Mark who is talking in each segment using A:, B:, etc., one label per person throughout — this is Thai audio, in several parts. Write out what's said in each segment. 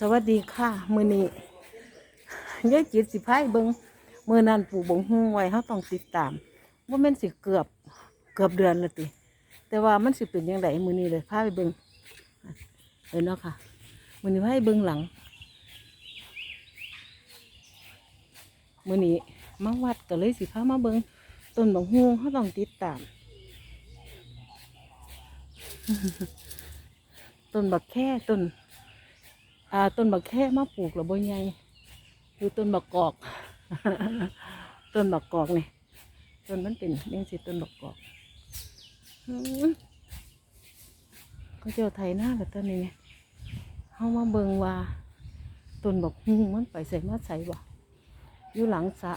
A: สวัสดีค่ะ มือนี้ยายจิตสิพายเบิงมือนันปู่บงฮูไว้เขาต้องติดตาม ว่ามันสิเกือบเกือบเดือนละติ แต่ว่ามันสิเป็นยังไงมือนี้เลยพาไปเบิงเห็นเนาะค่ะ มือนี้พาไปเบิงหลัง มือนี้มาวัดก็เลยสิพามาเบิงต้นบงฮูเขาต้องติดตามต้นบักแค่ต้น ต้นบักแค่มาปลูกหรือบ่ใหญ่คือต้นบักกอก ต้นบักกอกนี่ต้นมันเป็นยังสิต้นบักกอกอื้อเจ้าไทยหน้ากับต้นนี้ไงเขามาเบิงว่าต้นบักฮุ้งมันไปใส่มาใส่บ่อยู่หลังสะ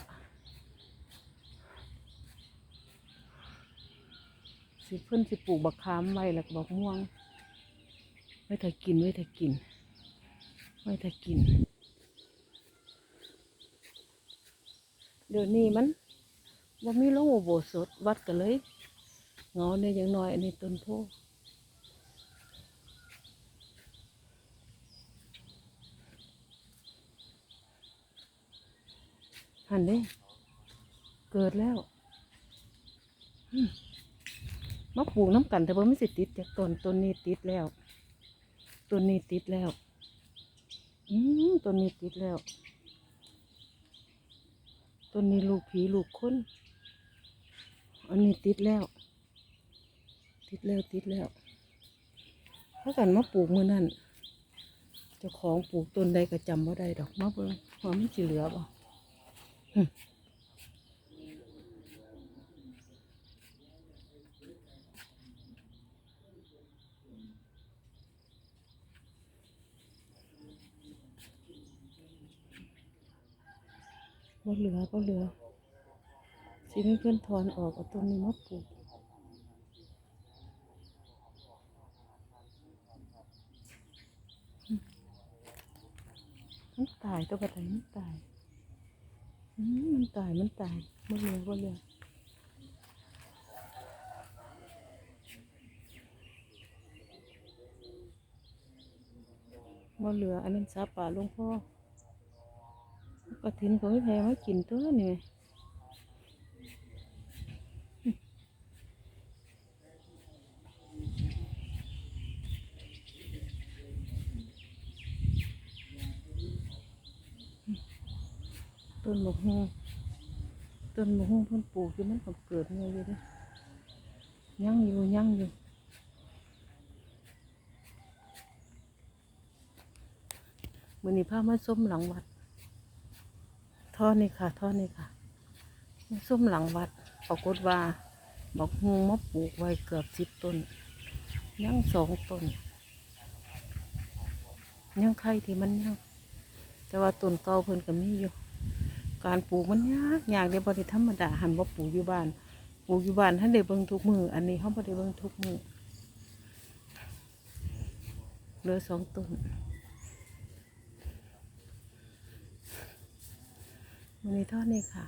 A: สิเพิ่นสิปลูกบักขามไว้แล้วบักม่วงไว้ถ้ากินไว้ถ้ากิน ไว้ถ้ากิน เดี๋ยวนี้มันว่ามีโลงอุโบสถวัดกันเลยเงาเนี่ยยังน้อยอันต้นโพธิ์หันเด้เกิดแล้วมมาปลูกน้ำกันแต่ว่าไม่สิติดจากต้นต้นนี้ติดแล้วต้นนี้ติดแล้ว อืมต้นนี้ติดแล้วต้นนี้ลูกผีลูกคนอันนี้ติดแล้ว ติดแล้วติดแล้วถ้ากันมาปลูกมือนั่นเจ้าของปลูกต้นใดก็จำว่าได้ดอกมะเบิ่งว่ามันสิเหลือบ่ บ่เหลือบ่เหลือสิให้เพื่อนถอนออกเอาต้นนี้มาปลูกมันตายตัวกระต่ายมันตายมันตายมันตายบ่เหลือบ่เหลือบ่เหลืออันนั้นซาป่าหลวงพ่อ กระถินเขาไม่แพงมากินตัวนี่ไงต้นบกฮูต้นบกฮูเพิ่นปลูกอยู่มันก็เกิดเงยอยู่เด้ยังอยู่ยังอยู่มือนี้พามาส้มหลังวัด ท่อนี่ค่ะ ท่อนี่ค่ะส้มหลังวัดปรากฏว่าบอกฮูมาปลูกไว้เกือบสิบต้น ยังสองต้น ยังไข่ที่มันยังแต่ว่าต้นเก่าเพิ่นก็มีอยู่ การปลูกมันยากยากเดียวบริธรรมดาหันว่าปลูกอยู่บ้านปลูกอยู่บ้านท่านได้เบิ่งทุกมืออันนี้เขาบ่ได้เบิ่งทุกมือเหลือสองต้น มันนี้เท่านี้ค่ะ